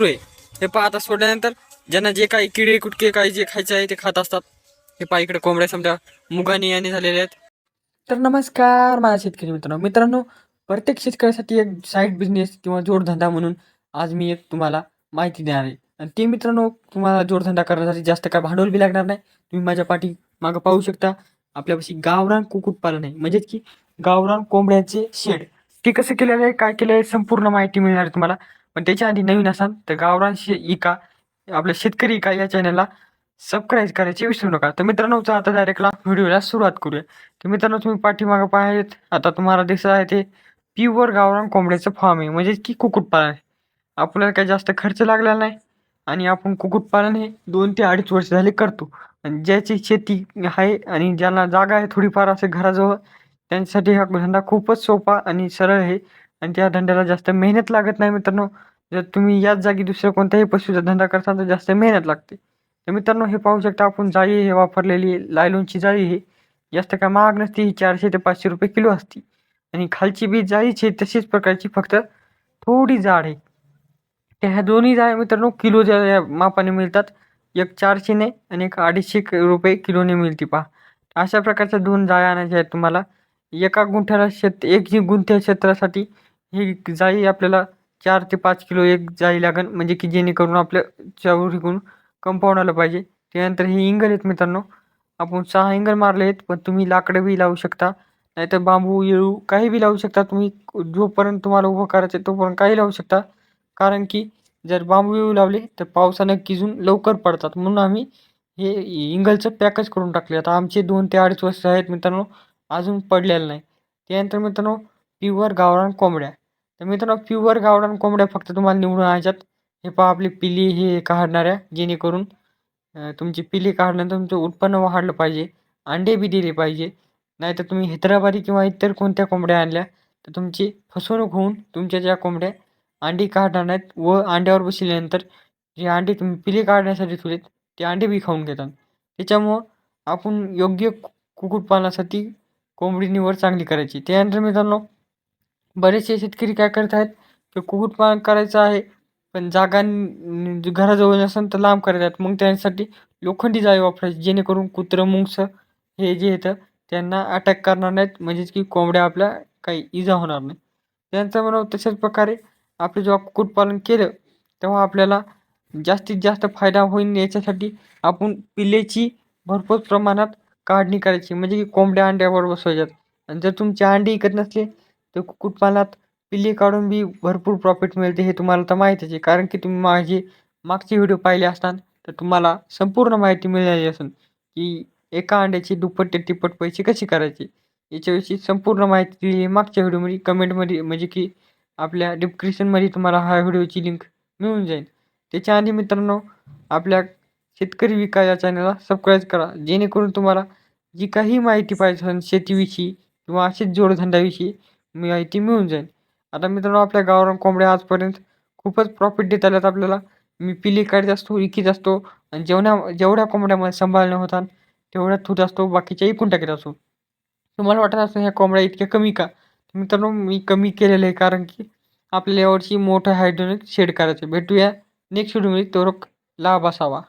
आहे. हे पहा आता सोडल्यानंतर ज्यांना जे काही किडे कुटके काही जे खायचे आहे ते खात असतात. हे पहा इकडे कोंबड्या समजा मुगानी याने झालेले आहेत. तर नमस्कार माझ्या शेतकरी मित्रांनो. मित्रांनो प्रत्येक शेतकऱ्यासाठी एक साईड बिझनेस किंवा जोडधंदा म्हणून आज मी एक तुम्हाला माहिती देणार आहे. आणि ते मित्रांनो तुम्हाला जोडधंदा करण्यासाठी जास्त काय भांडवल बी लागणार नाही. तुम्ही माझ्या पाठी मागं पाहू शकता. आपल्यापाशी गावरान कुक्कुटपालन आहे. म्हणजेच की गावरान कोंबड्यांचे शेड. ते कसं केलेलं आहे काय केलं आहे संपूर्ण माहिती मिळणार आहे तुम्हाला. पण त्याच्या आधी नवीन असाल तर गावरान शे इका आपल्या शेतकरी इका या चॅनलला सबस्क्राईब करायचे विसरू नका. तर मित्रांनो आता डायरेक्टला व्हिडिओला सुरुवात करूया. तर मित्रांनो तुम्ही पाठीमागं पाहिलेत आता तुम्हाला दिसत आहे ते प्युअर गावरान कोंबड्याचं फार्म आहे. म्हणजेच की कुक्कुटपालन आहे. आपल्याला काही जास्त खर्च लागलेला नाही आणि आपण कुक्कुटपालन हे दोन ते अडीच वर्ष झाले करतो. आणि ज्याची शेती आहे आणि ज्यांना जागा आहे थोडीफार असे घराजवळ त्यांच्यासाठी हा धंदा खूपच सोपा आणि सरळ आहे. आणि त्या धंद्याला जास्त मेहनत लागत नाही मित्रांनो. जर तुम्ही याच जागी दुसऱ्या कोणत्याही पशुचा धंदा करता तर जास्त मेहनत लागते. तर मित्रांनो हे पाहू शकता आपण जाळी हे वापरलेली लायलोनची जाळी हे जास्त काय महाग नसते ही चारशे ते पाचशे रुपये किलो असते. आणि खालची बी जाळीची आहे तशीच प्रकारची फक्त थोडी जाड आहे. त्या ह्या दोन्ही जाळ्या मित्रांनो किलोच्या या मापाने मिळतात एक चारशेने आणि एक अडीचशे क- रुपये किलोने मिळते पहा. अशा प्रकारच्या दोन जाळ्या आणायच्या आहेत तुम्हाला. एका गुंठ्याला शेत एक जी गुंठ्या क्षेत्रासाठी ही जाळी आपल्याला चार ते पाच किलो एक जाळी लागेल म्हणजे की जेणेकरून आपल्या चौरीकडून कंपाऊंड आलं पाहिजे. त्यानंतर हे इंगल आहेत मित्रांनो. आपण सहा इंगल मारले आहेत पण तुम्ही लाकडं बी लावू शकता. नाहीतर बांबू येळू काही बी लावू शकता. तुम्ही जोपर्यंत तुम्हाला उभं करायचं आहे तोपर्यंत काही लावू शकता. कारण की जर बांबू येऊ लावले तर पावसानं किजून लवकर पडतात. म्हणून आम्ही हे इंगलचं पॅकच करून टाकले. आता आमचे दोन ते अडीच वर्ष आहेत मित्रांनो. अजून पडलेलं नाही. त्यानंतर मित्रांनो प्युअर गावरान कोंबड्या. तर मित्रांनो प्युअर गावरान कोंबड्या फक्त तुम्हाला निवडून आणायच्यात. हे पहा आपली पिली हे काढणाऱ्या जेणेकरून तुमची पिली काढल्यानंतर तुमचं उत्पन्न वाढलं पाहिजे अंडे बी दिले पाहिजे. नाहीतर तुम्ही हैदराबादी किंवा इतर कोणत्या कोंबड्या आणल्या तर तुमची फसवणूक होऊन तुमच्या ज्या कोंबड्या अंडी काढणार नाहीत व अंड्यावर बसल्यानंतर जे अंडे तुम्ही पिले काढण्यासाठी ठेवलेत ते अंडे बी खाऊन घेतात. त्याच्यामुळं आपण योग्य कु- कुक्कुटपालनासाठी कोंबडी निवड चांगली करायची. त्यानंतर मित्रांनो बरेचसे शेतकरी काय करत आहेत की कुक्कुटपालन करायचं आहे. पण जागा घराजवळ नसेल तर लांब करत आहेत मग त्यांच्यासाठी लोखंडी जाळी वापरायची जेणेकरून कुत्रं मुंगसं हे जे येतं त्यांना अटॅक करणार नाहीत. म्हणजेच की कोंबड्या आपल्या काही इजा होणार नाही. त्यांचं म्हणून तशाच प्रकारे आपलं जेव्हा कुक्कुटपालन केलं तेव्हा आपल्याला जास्तीत जास्त फायदा होईल. याच्यासाठी आपण पिल्लेची भरपूर प्रमाणात काढणी करायची. म्हणजे की कोंबड्या अंड्यावर बसवायच्यात. आणि जर तुमचे अंडी विकत नसले तर कुक्कुटपालनात पिल्ले काढून बी भरपूर प्रॉफिट मिळते हे तुम्हाला तर माहितीच आहे. कारण की तुम्ही माझे मागचे व्हिडिओ पाहिले असतात तर तुम्हाला संपूर्ण माहिती मिळाली असेल की एका अंड्याची दुप्पट ते तिप्पट पैसे कसे करायचे? याच्याविषयी संपूर्ण माहिती दिली आहे मागच्या व्हिडिओमध्ये कमेंटमध्ये म्हणजे की आपल्या डिस्क्रिप्शनमध्ये तुम्हाला हा व्हिडिओची लिंक मिळून जाईल. त्याच्या आधी मित्रांनो आपल्या शेतकरी विका या चॅनलला सबस्क्राईब करा. जेणेकरून तुम्हाला जी काही माहिती पाहिजे असेल शेतीविषयी किंवा असेच जोडधंद्याविषयी माहिती मिळून जाईल आता मित्रांनो आपल्या गावरान कोंबड्या आजपर्यंत खूपच प्रॉफिट देत आल्यात आपल्याला. मी पिली काढत असतो विकीत असतो आणि जेवढ्या जेवढ्या कोंबड्यामध्ये सांभाळणं होतात तेवढ्या थूत असतो बाकीच्या एकूण टाकीत असतो. तुम्हाला वाटत असतं ह्या कोंबड्या इतक्या कमी का? मित्रांनो मी कमी केलेलं आहे कारण की आपल्याला यावर्षी मोठं हायड्रोनिक शेड करायचं आहे. भेटूया नेक्स्ट व्हिडिओमध्ये तो लाभ असावा.